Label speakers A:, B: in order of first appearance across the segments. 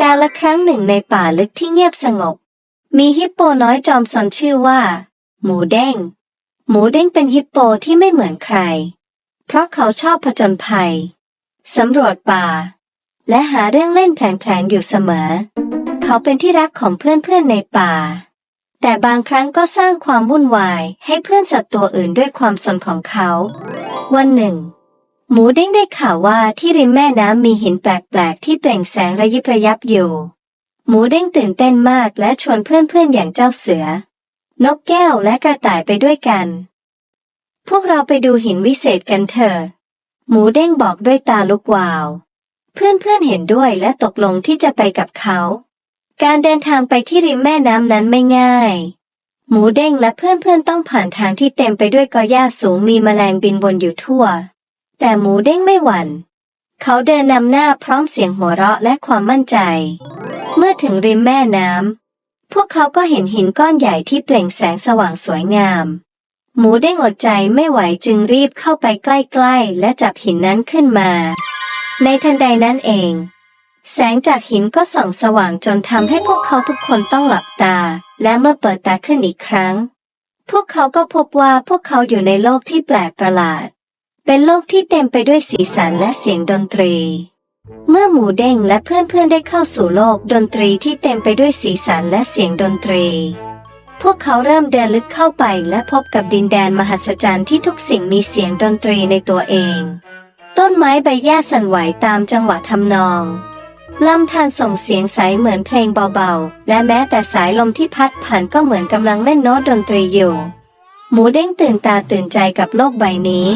A: กาละครั้งหนึ่งในป่าลึกที่เงียบสงบ มีฮิปโปน้อยจอมสนชื่อว่า หมูเด้ง หมูเด้งเป็นฮิปโปที่ไม่เหมือนใคร เพราะเขาชอบผจญภัย สำรวจป่า และหาเรื่องเล่นแผลงๆอยู่เสมอ เขาเป็นที่รักของเพื่อนๆในป่า แต่บางครั้งก็สร้างความวุ่นวายให้เพื่อนสัตว์ตัวอื่นด้วยความสนของเขา วันหนึ่ง หมูเด้งได้ข่าวว่าที่ริมแม่น้ำมีหินแปลกๆที่เปล่งแสงระยิบระยับอยู่ หมูเด้งตื่นเต้นมากและชวนเพื่อนๆอย่างเจ้าเสือ นกแก้วและกระต่ายไปด้วยกัน พวกเราไปดูหินวิเศษกันเถอะ หมูเด้งบอกด้วยตาลุกวาว เพื่อนๆเห็นด้วยและตกลงที่จะไปกับเขา การเดินทางไปที่ริมแม่น้ำนั้นไม่ง่าย หมูเด้งและเพื่อนๆต้องผ่านทางที่เต็มไปด้วยกอหญ้าสูงมีแมลงบินวนอยู่ทั่ว แต่หมูเด้งไม่หวัน่น เขาเดินนำหน้าพร้อมเสียงหัวเราะและความมั่นใจ เมื่อถึงริมแม่น้ำพวกเขาก็เห็นหินก้อนใหญ่ที่เปล่งแสงสว่างสวยงาม หมูเด้งอดใจไม่ไหวจึงรีบเข้าไปใกล้ๆ และจับหินนั้นขึ้นมา ในทันใดนั้นเอง แสงจากหินก็ส่องสว่างจนทำให้พวกเขาทุกคนต้องหลับตา และเมื่อเปิดตาขึ้นอีกครั้ง พวกเขาก็พบว่าพวกเขาอยู่ในโลกที่แปลกประหลาด เป็นโลกที่เต็มไปด้วยสีสันและเสียงดนตรี เมื่อหมูเด้งและเพื่อนๆได้เข้าสู่โลกดนตรีที่เต็มไปด้วยสีสันและเสียงดนตรี พวกเขาเริ่มเดินลึกเข้าไปและพบกับดินแดนมหัศจรรย์ที่ทุกสิ่งมีเสียงดนตรีในตัวเอง ต้นไม้ใบหญ้าสั่นไหวตามจังหวะทำนองลำธารส่งเสียงใสเหมือนเพลงเบาๆ และแม้แต่สายลมที่พัดผ่านก็เหมือนกำลังเล่นโน้ตดนตรีอยู่ หมูเด้งตื่นตาตื่นใจกับโลกใบนี้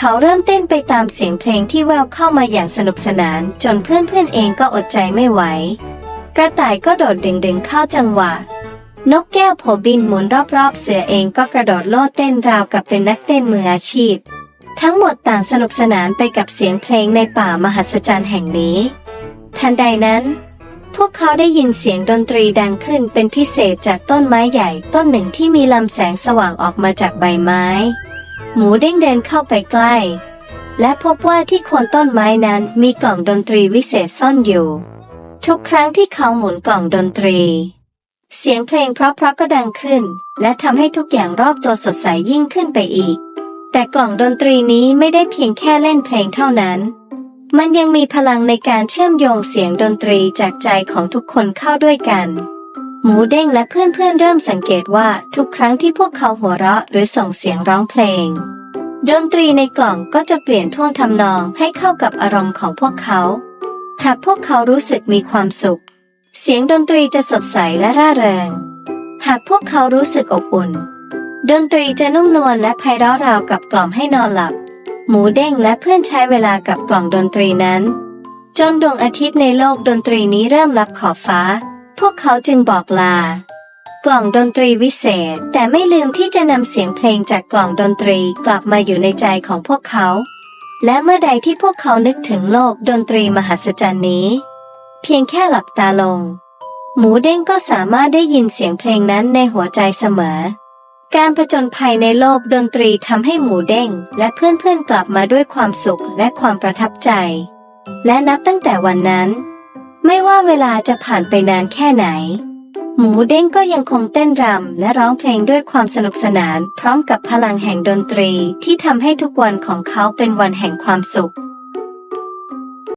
A: เขาเริ่มเต้นไปตามเสียงเพลงที่แววเข้ามาอย่างสนุกสนาน จนเพื่อนๆเองก็อดใจไม่ไหว กระต่ายก็โดดดึงๆเข้าจังหวะ นกแก้วโผบินหมุนรอบๆ เสือเองก็กระโดดโลดเต้นราวกับเป็นนักเต้นมืออาชีพ ทั้งหมดต่างสนุกสนานไปกับเสียงเพลงในป่ามหัศจรรย์แห่งนี้ ทันใดนั้น พวกเขาได้ยินเสียงดนตรีดังขึ้นเป็นพิเศษจากต้นไม้ใหญ่ต้นหนึ่งที่มีลำแสงสว่างออกมาจากใบไม้ หมูเด้งเดินเข้าไปใกล้ และพบว่าที่โคนต้นไม้นั้นมีกล่องดนตรีวิเศษซ่อนอยู่ ทุกครั้งที่เขาหมุนกล่องดนตรี เสียงเพลงเพราะๆก็ดังขึ้น และทำให้ทุกอย่างรอบตัวสดใสยิ่งขึ้นไปอีก แต่กล่องดนตรีนี้ไม่ได้เพียงแค่เล่นเพลงเท่านั้น มันยังมีพลังในการเชื่อมโยงเสียงดนตรีจากใจของทุกคนเข้าด้วยกัน หมูเด้งและเพื่อนๆเริ่มสังเกตว่าทุกครั้งที่พวกเขาหัวเราะหรือส่งเสียงร้องเพลง ดนตรีในกล่องก็จะเปลี่ยนท่วงทำนองให้เข้ากับอารมณ์ของพวกเขา หากพวกเขารู้สึกมีความสุข เสียงดนตรีจะสดใสและร่าเริง หากพวกเขารู้สึกอบอุ่น ดนตรีจะนุ่มนวลและไพเราะราวกับกล่อมให้นอนหลับ หมูเด้งและเพื่อนใช้เวลากับกล่องดนตรีนั้น จนดวงอาทิตย์ในโลกดนตรีนี้เริ่มลับขอบฟ้า พวกเขาจึงบอกลา กล่องดนตรีวิเศษ แต่ไม่ลืมที่จะนำเสียงเพลงจากกล่องดนตรีกลับมาอยู่ในใจของพวกเขา และเมื่อใดที่พวกเขานึกถึงโลกดนตรีมหัศจรรย์นี้ เพียงแค่หลับตาลง หมูเด้งก็สามารถได้ยินเสียงเพลงนั้นในหัวใจเสมอ การผจญภัยในโลกดนตรีทำให้หมูเด้ง และเพื่อนๆกลับมาด้วยความสุขและความประทับใจ และนับตั้งแต่วันนั้น ไม่ว่าเวลาจะผ่านไปนานแค่ไหน หมูเด้งก็ยังคงเต้นรำและร้องเพลงด้วยความสนุกสนาน พร้อมกับพลังแห่งดนตรีที่ทำให้ทุกวันของเขาเป็นวันแห่งความสุข